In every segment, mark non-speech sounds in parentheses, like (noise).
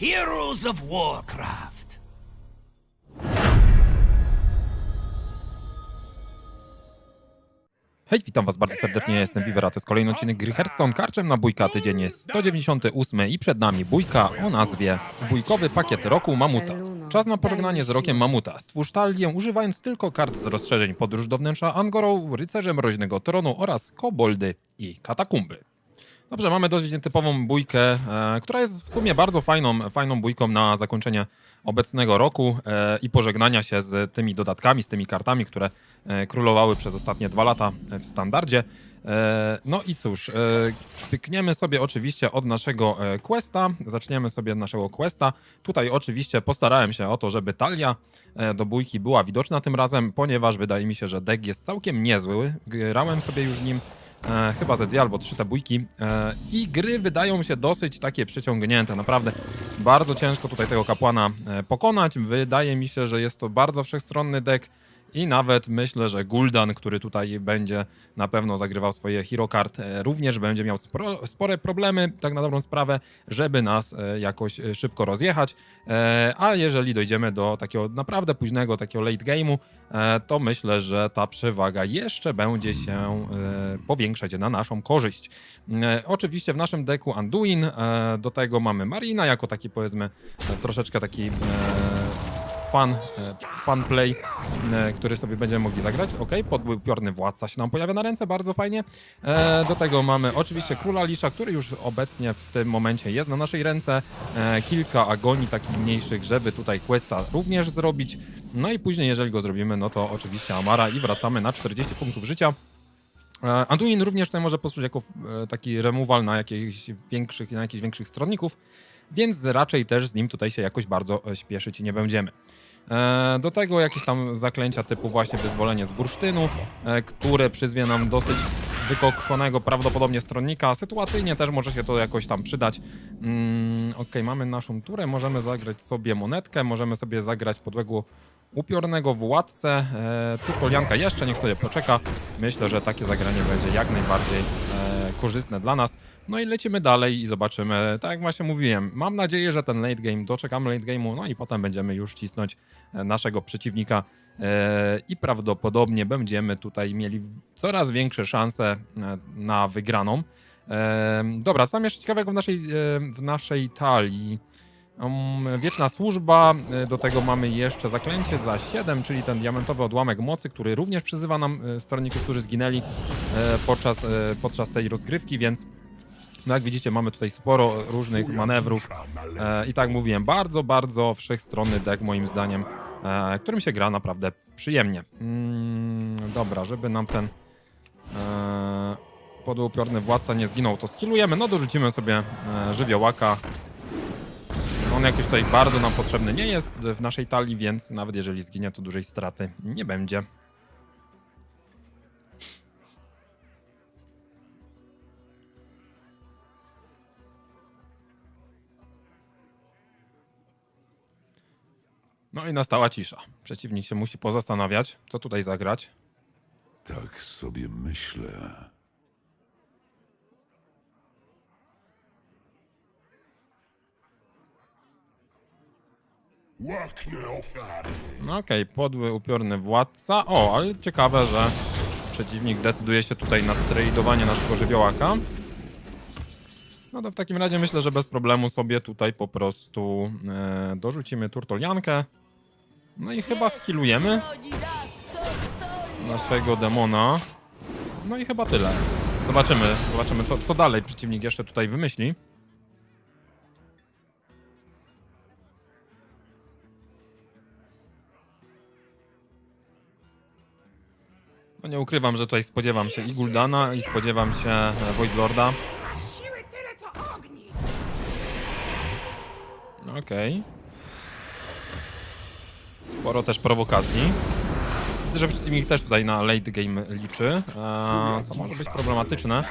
Heroes of Warcraft. Hej, witam was bardzo serdecznie, jestem Viver, a to jest kolejny odcinek gry Hearthstone Karczem na bójka. Tydzień jest 198 i przed nami bójka o nazwie Bójkowy pakiet roku Mamuta. Czas na pożegnanie z rokiem Mamuta. Stwórz talię używając tylko kart z rozszerzeń podróż do wnętrza Angorą, rycerze mroźnego tronu oraz koboldy i katakumby. Dobrze, mamy dość nietypową bójkę, e, która jest w sumie bardzo fajną, fajną bójką na zakończenie obecnego roku e, i pożegnania się z tymi dodatkami, z tymi kartami, które e, królowały przez ostatnie dwa lata w standardzie. E, no i cóż, e, pykniemy sobie oczywiście od naszego e, questa, zaczniemy sobie od naszego questa. Tutaj oczywiście postarałem się o to, żeby talia e, do bójki była widoczna tym razem, ponieważ wydaje mi się, że deck jest całkiem niezły. Grałem sobie już nim e, chyba ze dwie albo trzy te bójki. E, i gry wydają się dosyć takie przyciągnięte, naprawdę. Bardzo ciężko tutaj tego kapłana e, pokonać, wydaje mi się, że jest to bardzo wszechstronny deck i nawet myślę, że Guldan, który tutaj będzie na pewno zagrywał swoje hero card, e, również będzie miał spore problemy, tak na dobrą sprawę, żeby nas e, jakoś e, szybko rozjechać. A jeżeli dojdziemy do takiego naprawdę późnego, takiego late game'u, to myślę, że ta przewaga jeszcze będzie się powiększać na naszą korzyść. Oczywiście w naszym deku Anduin, do tego mamy Marina jako taki powiedzmy troszeczkę taki fun, e, fun play, e, który sobie będziemy mogli zagrać. Ok, podły upiorny władca się nam pojawia na ręce, bardzo fajnie. E, Do tego mamy oczywiście króla Lisza, który już obecnie w tym momencie jest na naszej ręce. Kilka agonii takich mniejszych, żeby tutaj questa również zrobić. No i później, jeżeli go zrobimy, no to oczywiście Amara i wracamy na 40 punktów życia. Anduin również tutaj może posłużyć jako taki removal na jakichś większych, na jakichś większych stronników, więc raczej też z nim tutaj się jakoś bardzo e, śpieszyć nie będziemy. E, Do tego jakieś tam zaklęcia typu właśnie wyzwolenie z bursztynu, e, które przyzwie nam dosyć wykokszonego prawdopodobnie stronnika. Sytuacyjnie też może się to jakoś tam przydać. Mm, ok, mamy naszą turę, możemy zagrać sobie monetkę, możemy sobie zagrać podłego upiornego władcę. E, tu Polianka jeszcze niech sobie poczeka. Myślę, że takie zagranie będzie jak najbardziej e, korzystne dla nas. No i lecimy dalej i zobaczymy. Tak jak właśnie mówiłem, mam nadzieję, że ten late game, doczekamy late game'u, no i potem będziemy już cisnąć e, naszego przeciwnika e, i prawdopodobnie będziemy tutaj mieli coraz większe szanse e, na wygraną. Dobra, co tam jeszcze ciekawego w naszej, w naszej talii? Um, wieczna służba, do tego mamy jeszcze zaklęcie za 7, czyli ten diamentowy odłamek mocy, który również przyzywa nam stronników, którzy zginęli podczas, podczas tej rozgrywki, więc no jak widzicie mamy tutaj sporo różnych manewrów e, i tak mówiłem, bardzo, bardzo wszechstronny deck moim zdaniem, e, którym się gra naprawdę przyjemnie. Mm, dobra, żeby nam ten e, podłupiorny władca nie zginął, to skillujemy, no dorzucimy sobie e, żywiołaka, on jakoś tutaj bardzo nam potrzebny nie jest w naszej talii, więc nawet jeżeli zginie, to dużej straty nie będzie. No i nastała cisza. Przeciwnik się musi pozastanawiać, co tutaj zagrać. Tak sobie myślę. Łaknę ofiary. No okej, podły, upiorny władca. O, ale ciekawe, że przeciwnik decyduje się tutaj na tradowanie naszego żywiołaka. No to w takim razie myślę, że bez problemu sobie tutaj po prostu e, dorzucimy turtoliankę. No i chyba skillujemy naszego demona. No i chyba tyle. Zobaczymy, zobaczymy co, co dalej przeciwnik jeszcze tutaj wymyśli. No nie ukrywam, że tutaj spodziewam się i Guldana i spodziewam się e, Voidlorda. Okej. Sporo też prowokacji. Widzę, że przeciwnik też tutaj na late game liczy, e, co może być problematyczne.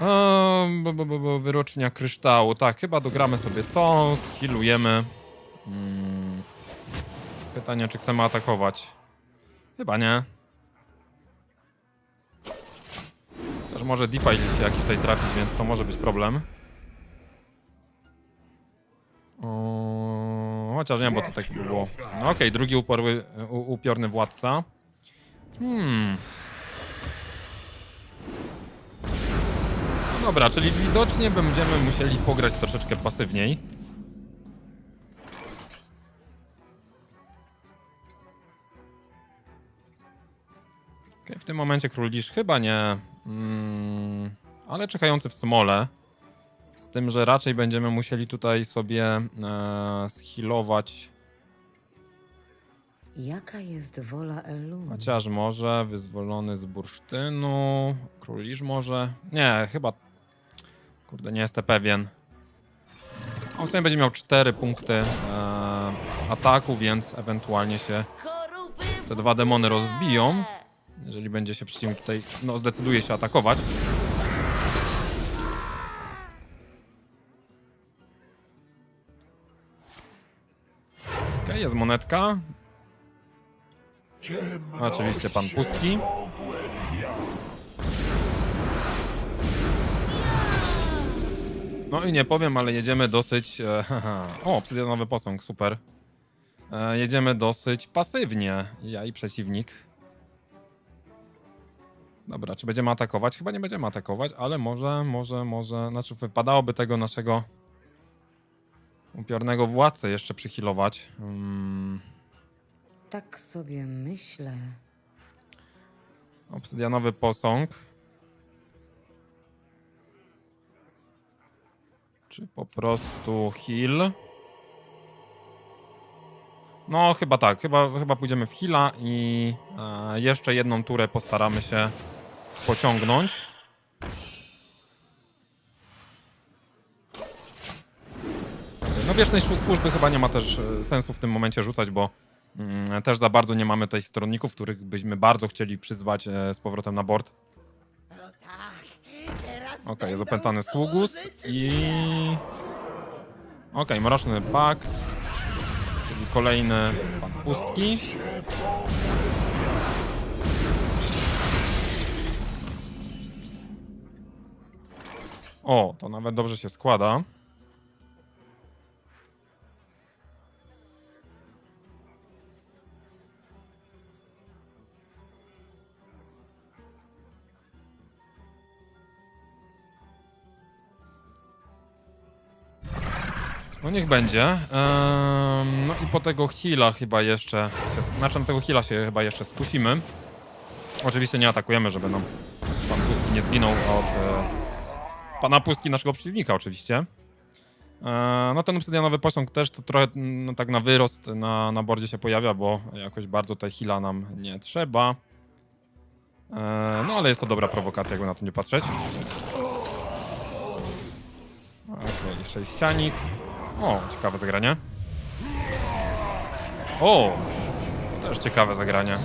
E, bo, bo, bo, bo, wyrocznia kryształu. Tak, chyba dogramy sobie to, skillujemy. Mm. Pytanie, czy chcemy atakować? Chyba nie. Chociaż może się jakiś tutaj trafić, więc to może być problem. Chociaż nie, bo to tak było. No okej, drugi uporły, u, upiorny władca. Hmm. No dobra, czyli widocznie będziemy musieli pograć troszeczkę pasywniej. Okej, w tym momencie król Lisz chyba nie. Mm, ale czekający w smole. Z tym, że raczej będziemy musieli tutaj sobie e, schilować. Jaka jest wola Elun? Chociaż może wyzwolony z bursztynu. Król Lisz może. Nie, chyba. Kurde, nie jestem pewien. On w sumie będzie miał 4 punkty e, ataku, więc ewentualnie się te dwa demony rozbiją. Jeżeli będzie się przeciwnik tutaj, no zdecyduje się atakować. Jest monetka. Oczywiście pan pustki. No i nie powiem, ale jedziemy dosyć... E, (laughs) o, obsydianowy posąg, super. E, jedziemy dosyć pasywnie, ja i przeciwnik. Dobra, czy będziemy atakować? Chyba nie będziemy atakować, ale może, może, może... Znaczy wypadałoby tego naszego upiornego władcę jeszcze przychilować. Mm, Tak sobie myślę. obsydianowy posąg. Czy po prostu heal? No, chyba tak. Chyba, chyba pójdziemy w heala i e, jeszcze jedną turę postaramy się pociągnąć. No słu- służby chyba nie ma też e, sensu w tym momencie rzucać, bo mm, też za bardzo nie mamy tutaj stronników, których byśmy bardzo chcieli przyzwać e, z powrotem na board. Okej, jest opętany sługus i... Okej, mroczny pakt, czyli kolejny pan pustki. O, to nawet dobrze się składa. Niech będzie. Ehm, no i po tego heala chyba jeszcze się, znaczy na tego heala się chyba jeszcze skusimy. Oczywiście nie atakujemy, żeby nam pan Pustki nie zginął od e, pana Pustki, naszego przeciwnika oczywiście. E, no ten obsydianowy posąg też to trochę no, tak na wyrost na, na bordzie się pojawia, bo jakoś bardzo tej heala nam nie trzeba. E, no ale jest to dobra prowokacja, jakby na to nie patrzeć. Okej, sześcianik. O, ciekawe zagranie. O! To też ciekawe zagranie.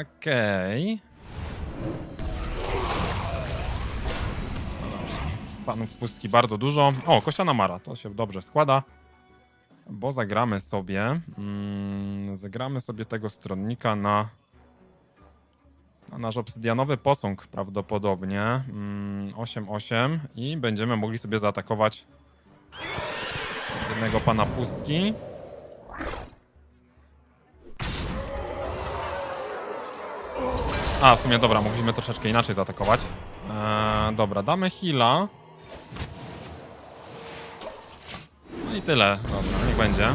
Okej. No dobrze. Panów pustki bardzo dużo. O, Kościana Mara, to się dobrze składa. Bo zagramy sobie... Mm, zagramy sobie tego stronnika na... Na nasz obsydianowy posąg prawdopodobnie. Mm, 8-8 i będziemy mogli sobie zaatakować jednego pana pustki. A, w sumie dobra, mogliśmy troszeczkę inaczej zaatakować. Eee, dobra, damy heala. No i tyle. Dobra, niech będzie.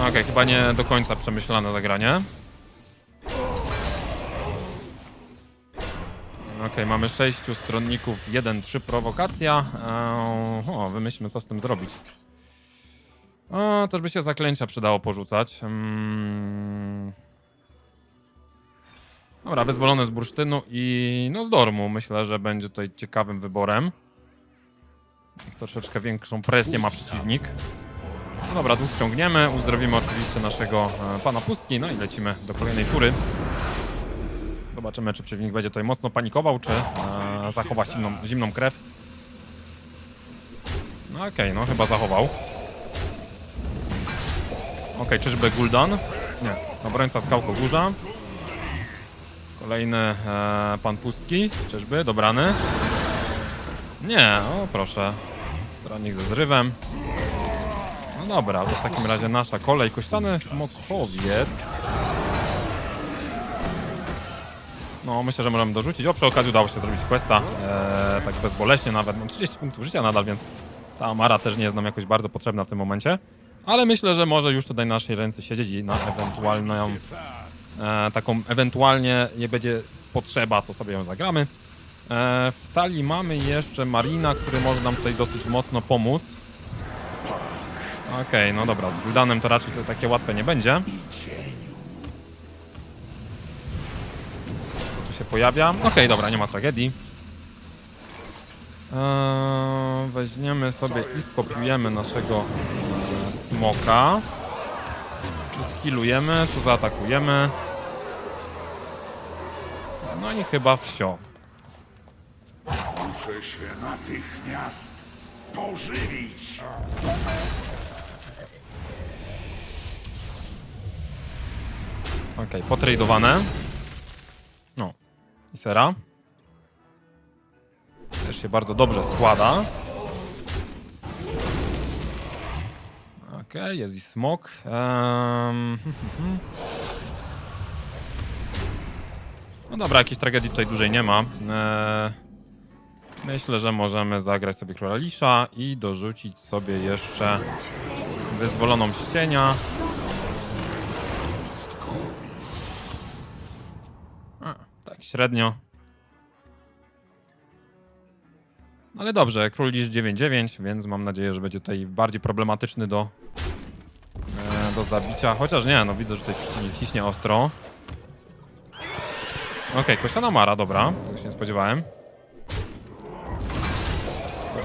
Okej, chyba nie do końca przemyślane zagranie. Okej, mamy sześciu stronników, 1-3 prowokacja. Eee, o, wymyślmy co z tym zrobić. O, też by się zaklęcia przydało porzucać. Mm. Dobra, wyzwolone z bursztynu i no z dormu. Myślę, że będzie tutaj ciekawym wyborem. Niech troszeczkę większą presję ma przeciwnik. No dobra, dwóch ściągniemy, uzdrowimy oczywiście naszego e, pana pustki, no i lecimy do kolejnej tury. Zobaczymy. Czy przeciwnik będzie tutaj mocno panikował, czy e, zachowa zimną, zimną krew. No okej, no chyba zachował. Okej, czyżby Guldan? Nie, obrońca skałko górza. Kolejny e, pan pustki, czyżby? Dobrany. Nie, o proszę. Stronnik ze zrywem. Dobra, to w takim razie nasza kolej. Kościany smokowiec. No, myślę, że możemy dorzucić. O, przy okazji udało się zrobić questa. Eee, tak bezboleśnie nawet. Mam 30 punktów życia nadal, więc ta Amara też nie jest nam jakoś bardzo potrzebna w tym momencie. Ale myślę, że może już tutaj na naszej ręce siedzieć i na ewentualną e, taką ewentualnie nie będzie potrzeba, to sobie ją zagramy. E, w talii mamy jeszcze Marina, który może nam tutaj dosyć mocno pomóc. Okej, no dobra, z Guldanem to raczej to takie łatwe nie będzie. Co tu się pojawia? Okej, dobra, nie ma tragedii. Eee, weźmiemy sobie i skopiujemy naszego e, smoka. Tu skillujemy, tu zaatakujemy. No i chyba wsio. Muszę się natychmiast pożywić. Okej, potradowane. No. I sera. Też się bardzo dobrze składa. Okej, jest i smok. Ehm, (laughs) No dobra, jakiejś tragedii tutaj dłużej nie ma. Eee, myślę, że możemy zagrać sobie króla Lisza i dorzucić sobie jeszcze wyzwoloną ścienia. A, średnio. Ale dobrze, król Lisz 9-9, więc mam nadzieję, że będzie tutaj bardziej problematyczny do, e, do zabicia. Chociaż nie, no widzę, że tutaj ciśnie ostro. Okej, Kościana Mara, dobra. Tego się nie spodziewałem.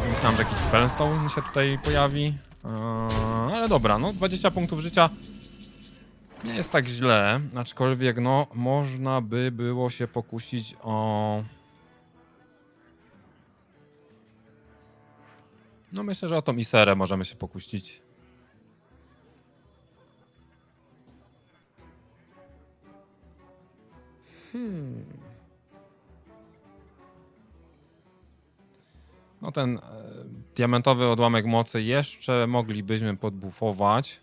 Myślałem, że jakiś Spellstone się tutaj pojawi. Eee, ale dobra, no 20 punktów życia nie jest tak źle, aczkolwiek no można by było się pokusić o... No myślę, że o tą Iserę możemy się pokusić. No ten e, diamentowy odłamek mocy jeszcze moglibyśmy podbufować.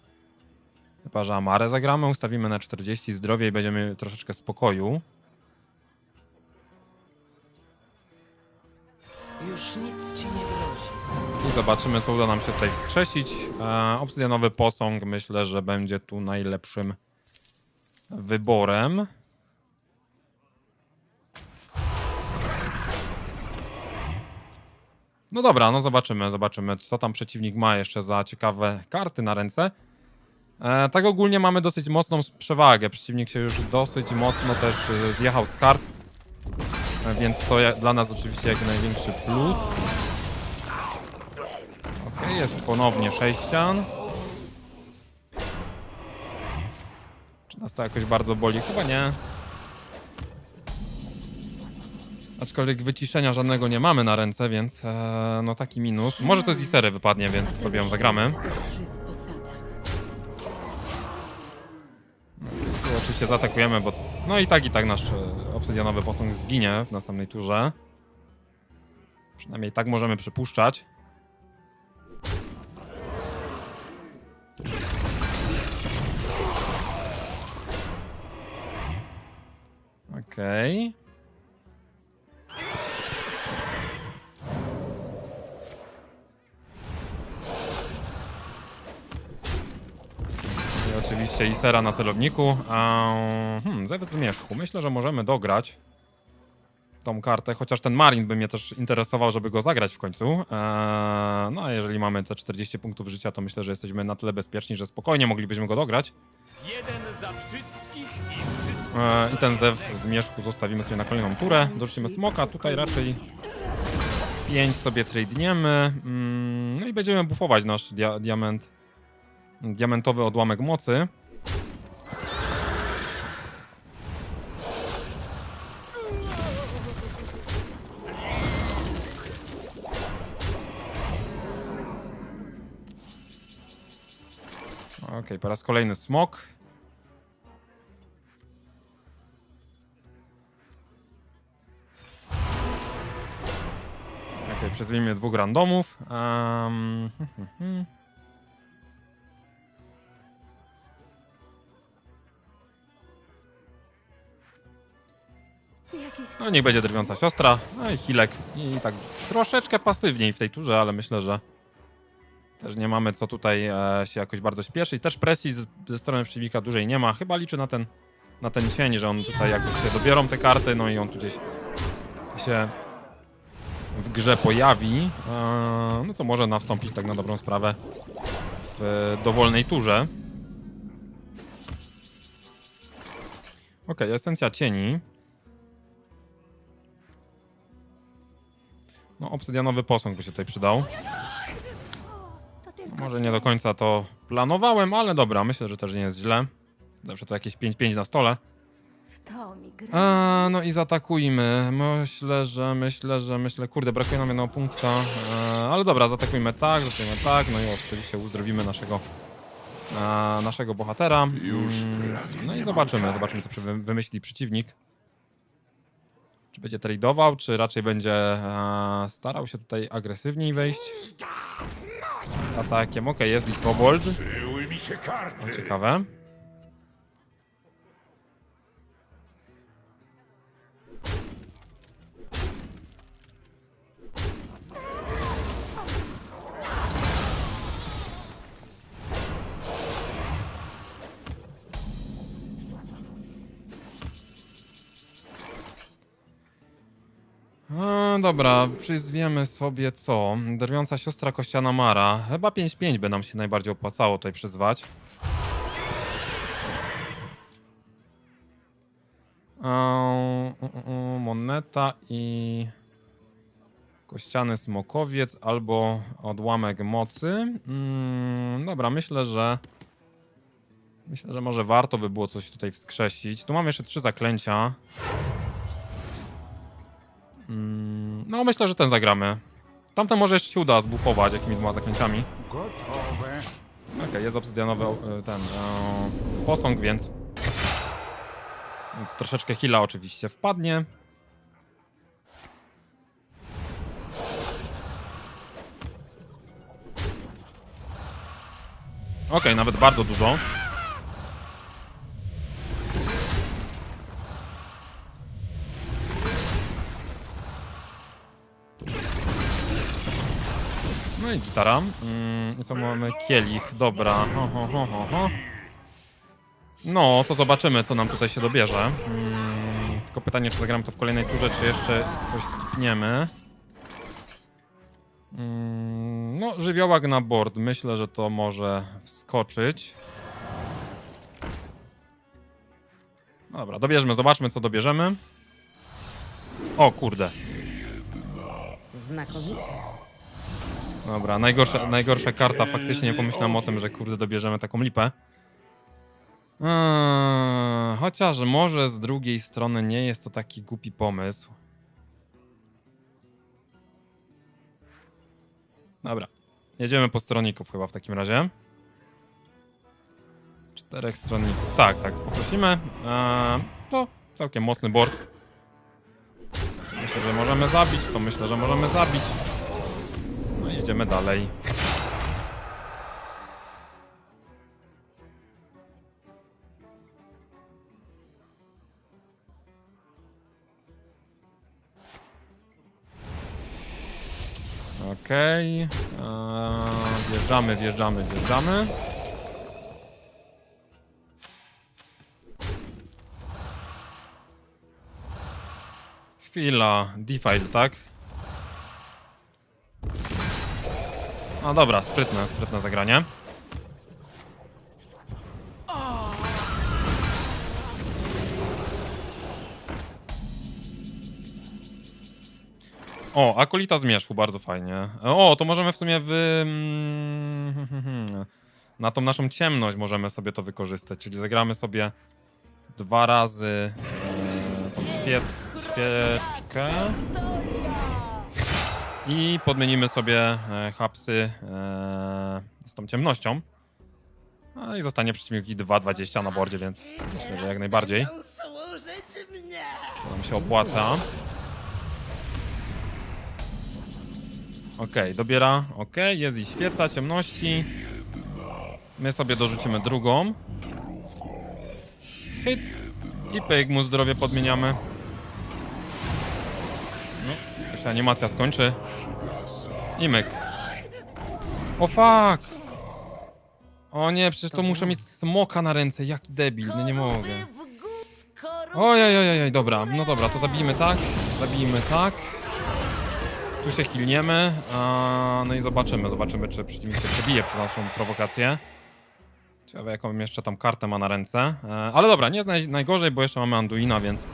Chyba, że Amarę zagramy, ustawimy na 40 zdrowia i będziemy troszeczkę spokoju. Już nic ci nie grozi. I zobaczymy, co uda nam się tutaj wskrzesić. E, obsydianowy posąg myślę, że będzie tu najlepszym wyborem. No dobra, no zobaczymy, zobaczymy, co tam przeciwnik ma jeszcze za ciekawe karty na ręce. E, tak ogólnie mamy dosyć mocną przewagę. Przeciwnik się już dosyć mocno też e, zjechał z kart. E, więc to dla nas oczywiście jak największy plus. Okej, jest ponownie sześcian. Czy nas to jakoś bardzo boli? Chyba nie. Aczkolwiek wyciszenia żadnego nie mamy na ręce, więc e, no taki minus. Może to z Isery wypadnie, więc sobie ją zagramy. Tu oczywiście zaatakujemy, bo no i tak i tak nasz e, obsydianowy posąg zginie w następnej turze. Przynajmniej tak możemy przypuszczać. Okej. I oczywiście Isera na celowniku. Eee, hmm, zew zmierzchu. Myślę, że możemy dograć tą kartę, chociaż ten Marin by mnie też interesował, żeby go zagrać w końcu. Eee, no a jeżeli mamy te 40 punktów życia, to myślę, że jesteśmy na tyle bezpieczni, że spokojnie moglibyśmy go dograć. Jeden za wszystkich i wszystkich. Eee, I ten zew zmierzchu zostawimy sobie na kolejną turę. Dorzucimy smoka, tutaj raczej 5 sobie tradeniemy. Mm, no i będziemy buffować nasz dia diament, diamentowy odłamek mocy. Okej, po raz kolejny smok. Okej, przyzwijmy dwóch randomów. Um, no niech będzie drwiąca siostra. No i Hilek. I tak troszeczkę pasywniej w tej turze, ale myślę, że też nie mamy co tutaj e, się jakoś bardzo śpieszyć. Też presji z, ze strony przeciwnika dłużej nie ma. Chyba liczy na ten, na ten cień, że on tutaj jakoś się dobiorą te karty, no i on tu gdzieś się w grze pojawi. E, no co może nastąpić tak na dobrą sprawę w e, dowolnej turze. Okej, esencja cieni. No, obsydianowy posąg by się tutaj przydał. Może nie do końca to planowałem, ale dobra, myślę, że też nie jest źle. Zawsze to jakieś 5-5 na stole. W to mi gra. A, no i zaatakujmy. Myślę, że, myślę, że, myślę, kurde, brakuje nam jednego punkta. E, ale dobra, zaatakujmy tak, zaatakujmy tak, no i oczywiście uzdrowimy naszego, e, naszego bohatera. Już Mm, prawie No i zobaczymy, zobaczymy, co przy- wymyśli przeciwnik. Czy będzie tradeował, czy raczej będzie e, starał się tutaj agresywniej wejść atakiem. Okej, jest ich kobold. Karty. Ciekawe. Dobra, przyzwiemy sobie co? Drwiąca siostra kościana Mara. Chyba 5-5 by nam się najbardziej opłacało tutaj przyzwać. Eee, u, u, u, moneta i kościany smokowiec albo odłamek mocy. Mm, dobra, myślę, że myślę, że może warto by było coś tutaj wskrzesić. Tu mam jeszcze trzy zaklęcia. Mm, no, myślę, że ten zagramy. Tamten może jeszcze się uda zbufować jakimiś dwoma zaklęciami. Gotowe. Okej, jest obsydianowy e, ten e, posąg, więc. Więc troszeczkę heala oczywiście wpadnie. Okej, nawet bardzo dużo. No i gitara. Mm, co mamy? Kielich, dobra. Ho, ho, ho, ho, ho. No, to zobaczymy, co nam tutaj się dobierze. Mm, tylko pytanie, czy zagram to w kolejnej turze, czy jeszcze coś skipniemy. Mm, no, żywiołak na board. Myślę, że to może wskoczyć. Dobra, dobierzmy, zobaczmy, co dobierzemy. O, kurde. Znakomicie. Dobra, najgorsza, najgorsza karta. Faktycznie nie pomyślałem o tym, że kurde dobierzemy taką lipę. Eee, chociaż może z drugiej strony nie jest to taki głupi pomysł. Dobra. Jedziemy po stronników chyba w takim razie. Czterech stronników. Tak, tak, poprosimy. Eee, no, całkiem mocny board. Myślę, że możemy zabić. To myślę, że możemy zabić. Jedziemy dalej. Okej. Eee, Wjeżdżamy, wjeżdżamy, wjeżdżamy. Chwila. Defile, tak? No dobra, sprytne, sprytne zagranie. O, akolita zmierzchu, bardzo fajnie. O, to możemy w sumie wy... mm, (laughs) Na tą naszą ciemność możemy sobie to wykorzystać, czyli zagramy sobie dwa razy e, tą świec, świeczkę i podmienimy sobie e, hapsy e, z tą ciemnością. No i zostanie przeciwnik i 2,20 na bordzie, więc myślę, że jak najbardziej. To nam się opłaca. Okej, dobiera. Okej, jest i świeca ciemności. My sobie dorzucimy drugą. Hit. I pyk, mu zdrowie podmieniamy. To się animacja skończy. I myk. O fuck! O nie, przecież to muszę mieć smoka na ręce. Jaki debil, no nie mogę. Ojej, dobra, no dobra, to zabijmy tak, zabijmy tak. Tu się hilniemy, a, no i zobaczymy, zobaczymy, czy przeciwnik się przebije przez naszą prowokację. Ciekawe, jaką jeszcze tam kartę ma na ręce. E, ale dobra, nie jest naj, najgorzej, bo jeszcze mamy Anduina, więc...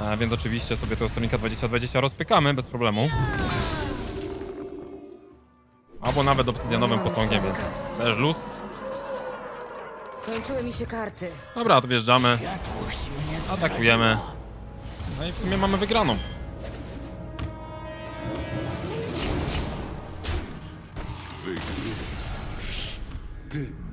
E, więc oczywiście sobie tego stronnika 2020 rozpykamy bez problemu. Albo nawet obsydianowym posągiem, więc też luz. Skończyły mi się karty. Dobra, to wjeżdżamy. Atakujemy. No i w sumie mamy wygraną. Wygrywasz. Tym